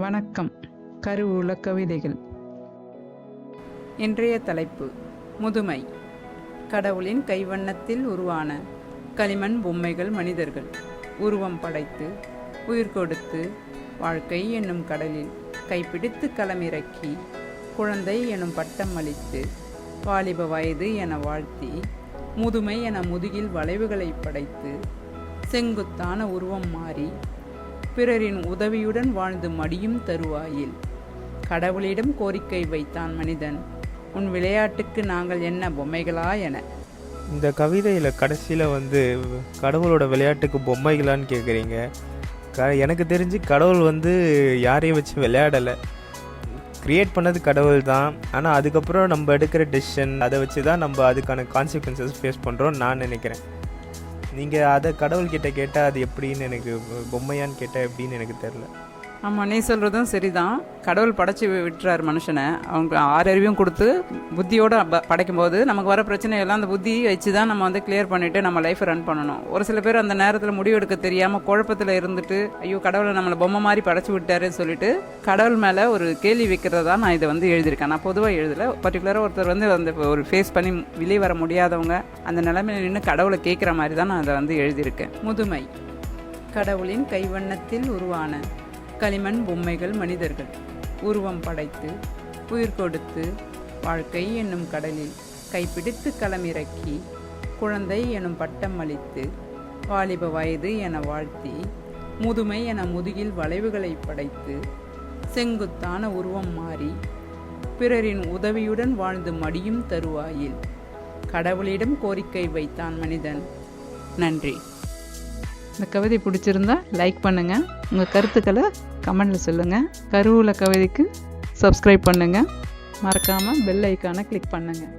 வணக்கம். கருவூல கவிதைகள். இன்றைய தலைப்பு முதுமை. கடவுளின் கைவண்ணத்தில் உருவான களிமண் பொம்மைகள் மனிதர்கள். உருவம் படைத்து உயிர் கொடுத்து வாழ்க்கை என்னும் கடலில் கைப்பிடித்து களமிறக்கி குழந்தை எனும் பட்டம் அளித்து வாலிப வயது என வாழ்த்தி முதுமை என முதுகில் வளைவுகளை படைத்து செங்குத்தான உருவம் மாறி பிறரின் உதவியுடன் வாழ்ந்து மடியும் தருவாயில். கடவுளிடம் கோரிக்கை வைத்தான் மனிதன். உன் விளையாட்டுக்கு நாங்கள் என்ன பொம்மைகளா என. இந்த கவிதையில் கடைசியில் வந்து கடவுளோட விளையாட்டுக்கு பொம்மைகளான்னு கேட்குறீங்க க எனக்கு தெரிஞ்சு கடவுள் வந்து யாரையும் வச்சு விளையாடலை. க்ரியேட் பண்ணது கடவுள் தான். ஆனால் அதுக்கப்புறம் நம்ம எடுக்கிற டெசிஷன் அதை வச்சு தான் நம்ம அதுக்கான கான்சிக்வன்சஸ் ஃபேஸ் பண்ணுறோம்னு நான் நினைக்கிறேன். நீங்கள் அதை கடவுள்கிட்ட கேட்டால் அது எப்படின்னு எனக்கு பொம்மையான்னு கேட்டால் எப்படின்னு எனக்கு தெரில ஆமாம் நீ சொல்கிறதும் சரிதான். கடவுள் படைச்சி விட்டுறாரு மனுஷனை. அவங்க ஆறு அறிவையும் கொடுத்து புத்தியோடு படைக்கும் போது நமக்கு வர பிரச்சனையெல்லாம் அந்த புத்தி வச்சு தான் நம்ம வந்து கிளியர் பண்ணிவிட்டு நம்ம லைஃப்பை ரன் பண்ணணும். ஒரு சில பேர் அந்த நேரத்தில் முடிவெடுக்க தெரியாமல் குழப்பத்தில் இருந்துட்டு ஐயோ கடவுளை நம்மளை பொம்மை மாதிரி படைச்சி விட்டாருன்னு சொல்லிட்டு கடவுள் மேலே ஒரு கேள்வி வைக்கிறதா நான் இதை வந்து எழுதியிருக்கேன். நான் பொதுவாக எழுதலை. பர்டிகுலராக ஒருத்தர் வந்து அந்த ஒரு ஃபேஸ் பண்ணி வெளியே வர முடியாதவங்க அந்த நிலைமையில் நின்று கடவுளை கேட்குற மாதிரி தான் நான் அதை வந்து எழுதியிருக்கேன். முதுமை கடவுளின் கைவண்ணத்தில் உருவான களிமண் பொம்மைகள் மனிதர்கள். உருவம் படைத்து உயிர் கொடுத்து வாழ்க்கை என்னும் கடலில் கைப்பிடித்து களமிறக்கி குழந்தை எனும் பட்டம் அளித்து வாலிப வயது என வாழ்த்தி முதுமை என முதுகில் வளைவுகளை படைத்து செங்குத்தான உருவம் மாறி பிறரின் உதவியுடன் வாழ்ந்து மடியும் தருவாயில். கடவுளிடம் கோரிக்கை வைத்தான் மனிதன். நன்றி. இந்த கவிதை பிடிச்சிருந்தா லைக் பண்ணுங்கள் உங்கள் கருத்துக்களை கமெண்டில் சொல்லுங்கள் கருவூல கவிதைக்கு சப்ஸ்கிரைப் பண்ணுங்கள் மறக்காமல் பெல் ஐக்கானை கிளிக் பண்ணுங்கள்